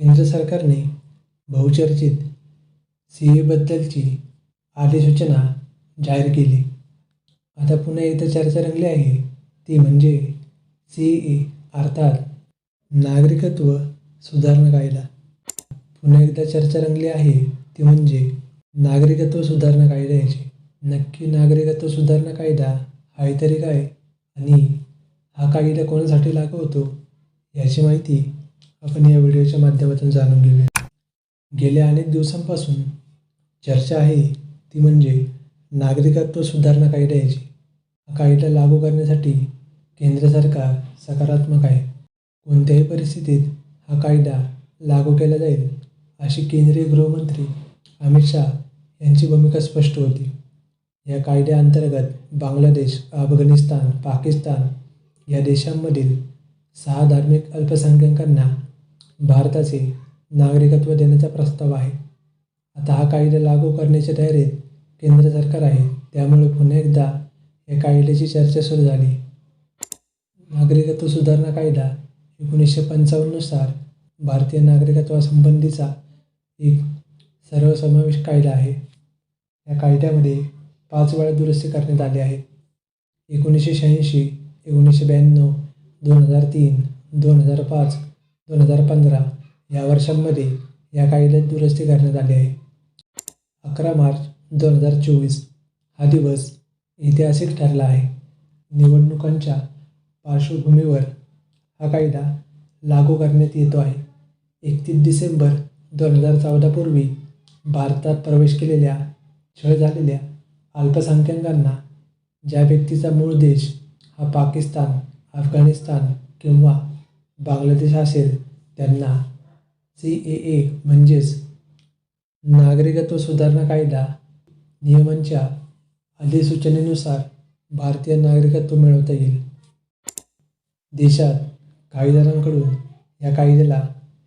केंद्र सरकारने बहुचर्चित सी एबद्दलची अधिसूचना जाहीर केली. आता पुन्हा एकदा चर्चा रंगली आहे. ती म्हणजे सी ए अर्थात नागरिकत्व सुधारणा कायदा. पुन्हा एकदा चर्चा रंगली आहे. ती म्हणजे नागरिकत्व सुधारणा कायद्याची. नक्की नागरिकत्व सुधारणा कायदा आहे तरी काय? आणि हा कायदा कोणासाठी लागू होतो? याची माहिती आपण या व्हिडिओच्या माध्यमातून जाणून घेऊया. गेल्या अनेक दिवसांपासून चर्चा आहे ती म्हणजे नागरिकत्व सुधारणा कायद्याची हा कायदा लागू करण्यासाठी केंद्र सरकार सकारात्मक आहे. कोणत्याही परिस्थितीत हा कायदा लागू केला जाईल अशी केंद्रीय गृहमंत्री अमित शहा यांची भूमिका स्पष्ट होती. या कायद्याअंतर्गत बांगलादेश अफगाणिस्तान पाकिस्तान या देशांमधील सहा धार्मिक अल्पसंख्याकांना भारताचे नागरिकत्व देण्याचा प्रस्ताव आहे. आता हा कायदा लागू करण्याच्या तयारीत केंद्र सरकार आहे. त्यामुळे पुन्हा एकदा या कायद्याची चर्चा सुरू झाली. नागरिकत्व सुधारणा कायदा एकोणीसशे पंचावन्ननुसार भारतीय नागरिकत्वासंबंधीचा एक सर्वसमावेश कायदा आहे. या कायद्यामध्ये पाच वेळा दुरुस्ती करण्यात आली आहे एकोणीसशे शहाऐंशी एकोणीसशे ब्याण्णव दोन हजार तीन दोन हजार पाच दोन हजार पंधरा या वर्षांमध्ये या कायद्यात दुरुस्ती करण्यात आली आहे. अकरा मार्च दोन हजार चोवीस हा दिवस ऐतिहासिक ठरला आहे. निवडणुकांच्या पार्श्वभूमीवर हा कायदा लागू करण्यात येतो आहे. एकतीस डिसेंबर दोन हजार चौदापूर्वी भारतात प्रवेश केलेल्या छळ झालेल्या अल्पसंख्याकांना ज्या व्यक्तीचा मूळ देश हा पाकिस्तान अफगाणिस्तान किंवा बांगलादेश असेल त्यांना सी ए ए म्हणजेच नागरिकत्व सुधारणा कायदा नियमांच्या अधिसूचनेनुसार भारतीय नागरिकत्व मिळवता येईल. देशात कायदारांकडून या कायद्याला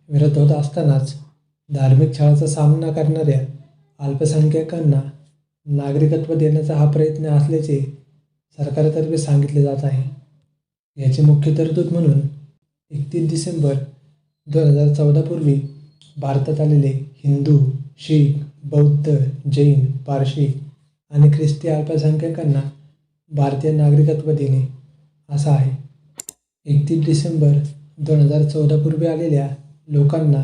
विरोध होत असतानाच धार्मिक छळाचा सामना करणाऱ्या अल्पसंख्याकांना नागरिकत्व देण्याचा हा प्रयत्न असल्याचे सरकारतर्फे सांगितले जात आहे. याची मुख्य तरतूद म्हणून एकतीस डिसेंबर दोन हजार चौदापूर्वी भारतात आलेले हिंदू शीख बौद्ध जैन पारशी आणि ख्रिस्ती अल्पसंख्याकांना भारतीय नागरिकत्व देणे असा आहे. एकतीस डिसेंबर दोन हजार चौदापूर्वी आलेल्या लोकांना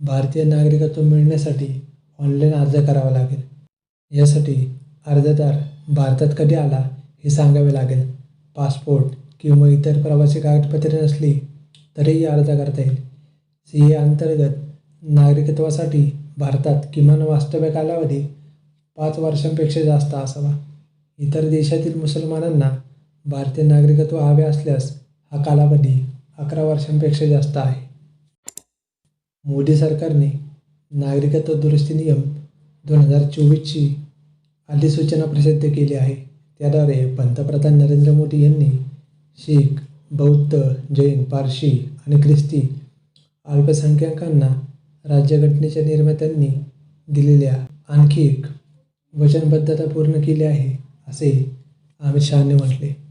भारतीय नागरिकत्व मिळण्यासाठी ऑनलाईन अर्ज करावा लागेल. यासाठी अर्जदार भारतात कधी आला हे सांगावे लागेल. पासपोर्ट किंवा इतर प्रवासी कागदपत्रे नसली तरीही अर्ज करता येईल. सी ए अंतर्गत नागरिकत्वासाठी भारतात किमान वास्तव्य कालावधी पाच वर्षांपेक्षा जास्त असावा. इतर देशातील मुसलमानांना भारतीय नागरिकत्व हवे असल्यास हा कालावधी अकरा वर्षांपेक्षा जास्त आहे. मोदी सरकारने नागरिकत्व दुरुस्ती नियम दोन हजार चोवीसची अधिसूचना प्रसिद्ध केली आहे. त्याद्वारे पंतप्रधान नरेंद्र मोदी यांनी शीख बौद्ध जैन पारशी आणि ख्रिस्ती अल्पसंख्याकांना राज्यघटनेच्या निर्मात्यांनी दिलेल्या आणखी एक वचनबद्धता पूर्ण केली आहे असे अमित शहाने म्हटले.